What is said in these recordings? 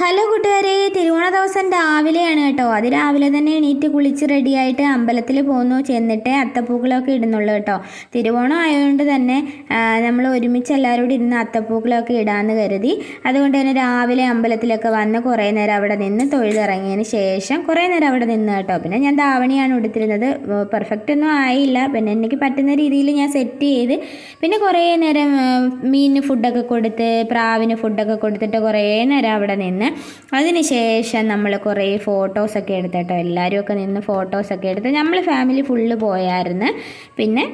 Hello കൂട്ടുകാരെ തിരുവോണ ദിവസം രാവിലെയാണ് കേട്ടോ. അത് രാവിലെ തന്നെ എണീറ്റ് കുളിച്ച് റെഡിയായിട്ട് അമ്പലത്തിൽ പോകുന്നു ചെന്നിട്ട് അത്തപ്പൂക്കളൊക്കെ ഇടുന്നുള്ളൂ കേട്ടോ. തിരുവോണം ആയതുകൊണ്ട് തന്നെ നമ്മൾ ഒരുമിച്ച് എല്ലാവരും കൂടി ഇരുന്ന് അത്തപ്പൂക്കളൊക്കെ ഇടാമെന്ന് കരുതി. അതുകൊണ്ട് തന്നെ രാവിലെ അമ്പലത്തിലൊക്കെ വന്ന് കുറേ നേരം അവിടെ നിന്ന് തൊഴിലിറങ്ങിയതിന് ശേഷം കുറേ നേരം അവിടെ നിന്ന് കേട്ടോ. പിന്നെ ഞാൻ ധാവണിയാണ് ഉടുത്തിരുന്നത്. പെർഫെക്റ്റ് ഒന്നും ആയില്ല. പിന്നെ എനിക്ക് പറ്റുന്ന രീതിയിൽ ഞാൻ സെറ്റ് ചെയ്ത് പിന്നെ കുറേ നേരം മീനിന് ഫുഡൊക്കെ കൊടുത്ത് പ്രാവിന് ഫുഡൊക്കെ കൊടുത്തിട്ട് കുറേ നേരം അവിടെ നിന്ന് അതിനുശേഷം നമ്മൾ കുറേ ഫോട്ടോസൊക്കെ എടുത്തിട്ടോ. എല്ലാവരും ഒക്കെ നിന്ന് ഫോട്ടോസൊക്കെ എടുത്ത് നമ്മൾ ഫാമിലി ഫുള്ള് പോയായിരുന്നു. പിന്നെ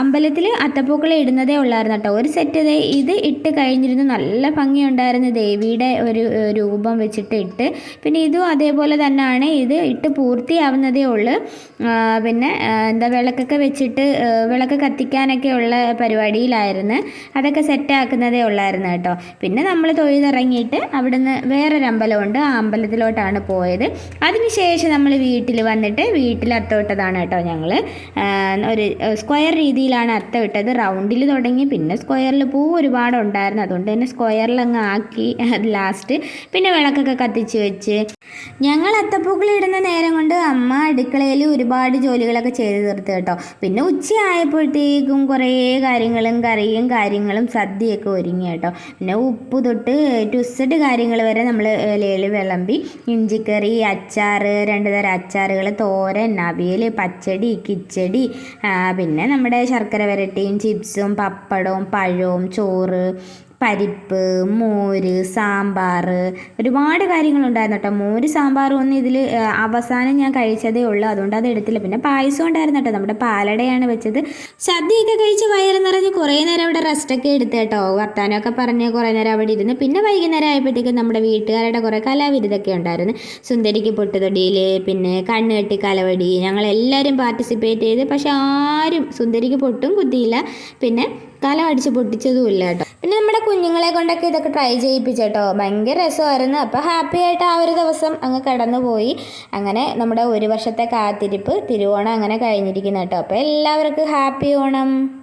അമ്പലത്തിൽ അത്തപ്പൂക്കളെ ഇടുന്നതേ ഉള്ളായിരുന്നു കേട്ടോ. ഒരു സെറ്റ് ഇത് ഇട്ട് കഴിഞ്ഞിരുന്നു. നല്ല ഭംഗിയുണ്ടായിരുന്നു. ദേവിയുടെ ഒരു രൂപം വെച്ചിട്ട് ഇട്ട്. പിന്നെ ഇതും അതേപോലെ തന്നെയാണ് ഇത് ഇട്ട് പൂർത്തിയാവുന്നതേ ഉള്ളൂ. പിന്നെ എന്താ വിളക്കൊക്കെ വെച്ചിട്ട് വിളക്ക് കത്തിക്കാനൊക്കെ ഉള്ള പരിപാടിയിലായിരുന്നു. അതൊക്കെ സെറ്റാക്കുന്നതേ ഉള്ളായിരുന്നു കേട്ടോ. പിന്നെ നമ്മൾ തൊഴുതിറങ്ങിയിട്ട് അവിടുന്ന് വേറൊരു അമ്പലമുണ്ട്. ആ അമ്പലത്തിലോട്ടാണ് പോയത്. അതിനുശേഷം നമ്മൾ വീട്ടിൽ വന്നിട്ട് വീട്ടിൽ അത്തമിട്ടതാണ് കേട്ടോ ഞങ്ങൾ ഒരു സ്ക്വയർ രീതിയിലാണ് അത്തം ഇട്ടത് റൗണ്ടിൽ തുടങ്ങി പിന്നെ സ്ക്വയറിൽ പൂ ഒരുപാട് ഉണ്ടായിരുന്നു അതുകൊണ്ട് തന്നെ സ്ക്വയറിൽ അങ്ങ് ആക്കി ലാസ്റ്റ്. പിന്നെ വിളക്കൊക്കെ കത്തിച്ച് വെച്ച് ഞങ്ങൾ അത്തപ്പൂക്കൾ ഇടുന്ന നേരം കൊണ്ട് അമ്മ അടുക്കളയിൽ ഒരുപാട് ജോലികളൊക്കെ ചെയ്ത് തീർത്ത് കേട്ടോ. പിന്നെ ഉച്ചയായപ്പോഴത്തേക്കും കുറേ കാര്യങ്ങളും കറിയും കാര്യങ്ങളും സദ്യയൊക്കെ ഒരുങ്ങി കേട്ടോ. പിന്നെ ഉപ്പ് തൊട്ട് ട്വിസ്റ്റഡ് കാര്യങ്ങൾ വരെ നമ്മൾ ഇലയിൽ വിളമ്പി ഇഞ്ചിക്കറി അച്ചാർ രണ്ട് തരം അച്ചാറുകൾ തോരൻ അവിയൽ പച്ചടി കിച്ചടി പിന്നെ നമ്മുടെ ശർക്കര വരട്ടിയും ചിപ്സും പപ്പടവും പഴവും ചോറ് പരിപ്പ് മോര് സാമ്പാർ ഒരുപാട് കാര്യങ്ങളുണ്ടായിരുന്നു കേട്ടോ. മോര് സാമ്പാർ ഒന്നും ഇതിൽ അവസാനം ഞാൻ കഴിച്ചതേ ഉള്ളൂ. അതുകൊണ്ട് അത് എടുത്തില്ല. പിന്നെ പായസം ഉണ്ടായിരുന്നു കേട്ടോ. നമ്മുടെ പാലടയാണ് വെച്ചത്. സദ്യയൊക്കെ കഴിച്ച് വയറ് നിറഞ്ഞ് കുറേ നേരം അവിടെ റെസ്റ്റൊക്കെ എടുത്ത് കേട്ടോ. വർത്താനമൊക്കെ പറഞ്ഞ് കുറേ നേരം അവിടെ ഇരുന്ന്. പിന്നെ വൈകുന്നേരം ആയപ്പോഴത്തേക്കും നമ്മുടെ വീട്ടുകാരുടെ കുറേ കലാവിരുതൊക്കെ ഉണ്ടായിരുന്നു. സുന്ദരിക്ക് പൊട്ടുതൊടിയിൽ പിന്നെ കണ്ണുകെട്ടി കലവടി ഞങ്ങളെല്ലാവരും പാർട്ടിസിപ്പേറ്റ് ചെയ്ത്. പക്ഷെ ആരും സുന്ദരിക്ക് പൊട്ടും കുത്തിയില്ല. പിന്നെ കല അടിച്ച് പൊട്ടിച്ചതും ഇല്ല കേട്ടോ. പിന്നെ നമ്മുടെ കുഞ്ഞുങ്ങളെ കൊണ്ടൊക്കെ ഇതൊക്കെ ട്രൈ ചെയ്യിപ്പിച്ചേട്ടോ. ഭയങ്കര രസമായിരുന്നു. അപ്പോൾ ഹാപ്പി ആയിട്ട് ആ ഒരു ദിവസം അങ്ങ് കടന്നുപോയി. അങ്ങനെ നമ്മുടെ ഒരു വർഷത്തെ കാത്തിരിപ്പ് തിരുവോണം അങ്ങനെ കഴിഞ്ഞിരിക്കുന്നു കേട്ടോ. അപ്പോൾ എല്ലാവർക്കും ഹാപ്പി ഓണം.